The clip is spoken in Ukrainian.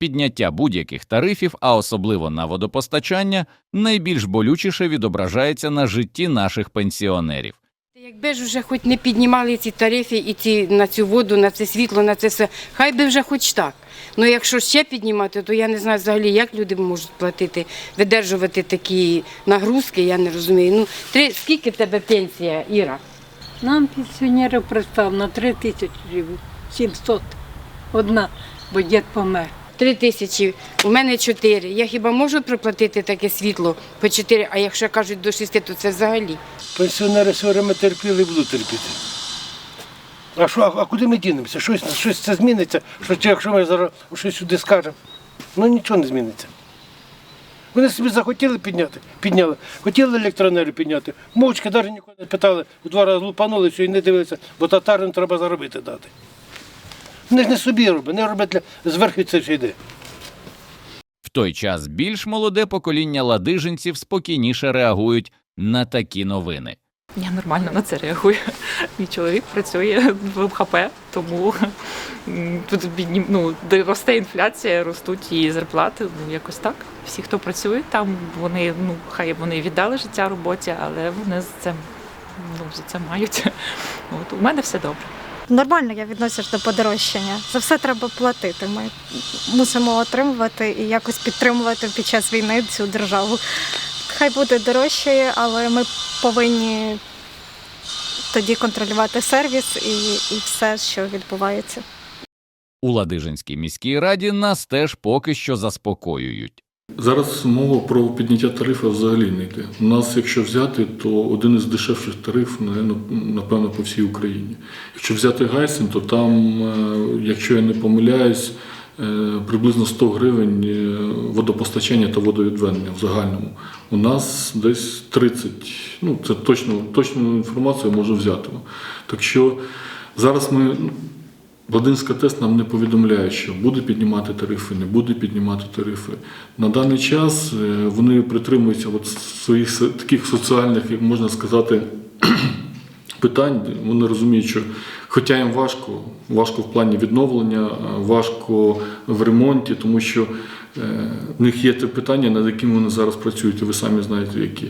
Підняття будь-яких тарифів, а особливо на водопостачання, найбільш болючіше відображається на житті наших пенсіонерів. Якби ж вже хоч не піднімали ці тарифи і ці на цю воду, на це світло, на це все, хай би вже хоч так. Ну якщо ще піднімати, то я не знаю взагалі, як люди можуть платити, видержувати такі нагрузки, я не розумію. Ну, три, скільки в тебе пенсія, Іра? Нам пенсіонерів представлено 3 тисячі живуть, 700. Одна, бо дід помер. Три тисячі, у мене чотири. Я хіба можу проплатити таке світло по чотири, а якщо кажуть до шести, то це взагалі. Пенсіонери все время терпіли і будуть терпіти. А що, а куди ми дінемося? Щось, щось це зміниться, що якщо ми зараз щось сюди скажемо, ну нічого не зміниться. Вони собі захотіли підняти, підняли. Хотіли електроенергію підняти. Мовчки навіть нікого не питали, у два рази лупанули все і не дивилися, бо татарам треба заробити дати. Вони ж не собі роблять, не роблять для зверху це ще йде. В той час більш молоде покоління ладижинців спокійніше реагують на такі новини. Я нормально на це реагую. Мій чоловік працює в МХП, тому тут ну, де росте інфляція, ростуть і зарплати. Ну якось так. Всі, хто працює там, вони ну хай вони віддали життя роботі, але вони за це ну за це мають. От у мене все добре. Нормально я відношусь до подорожчання. За все треба платити. Ми мусимо отримувати і якось підтримувати під час війни цю державу. Хай буде дорожче, але ми повинні тоді контролювати сервіс і, і все, що відбувається. У Ладижинській міській раді нас теж поки що заспокоюють. Зараз мова про підняття тарифів взагалі не йде. У нас, якщо взяти, то один із дешевших тарифів, напевно, по всій Україні. Якщо взяти Гайсен, то там, е, якщо я не помиляюсь, е, приблизно 100 гривень е, водопостачання та водовідведення в загальному. У нас десь 30, ну це точно, точну інформацію можу взяти. Так що зараз ми ну, Ладинська ТЕС нам не повідомляє, що буде піднімати тарифи, не буде піднімати тарифи. На даний час е, вони притримуються от своїх таких соціальних, як можна сказати, питань. Вони розуміють, що хоча їм важко, важко в плані відновлення, е, важко в ремонті, тому що е, в них є те питання, над якими вони зараз працюють, і ви самі знаєте, які.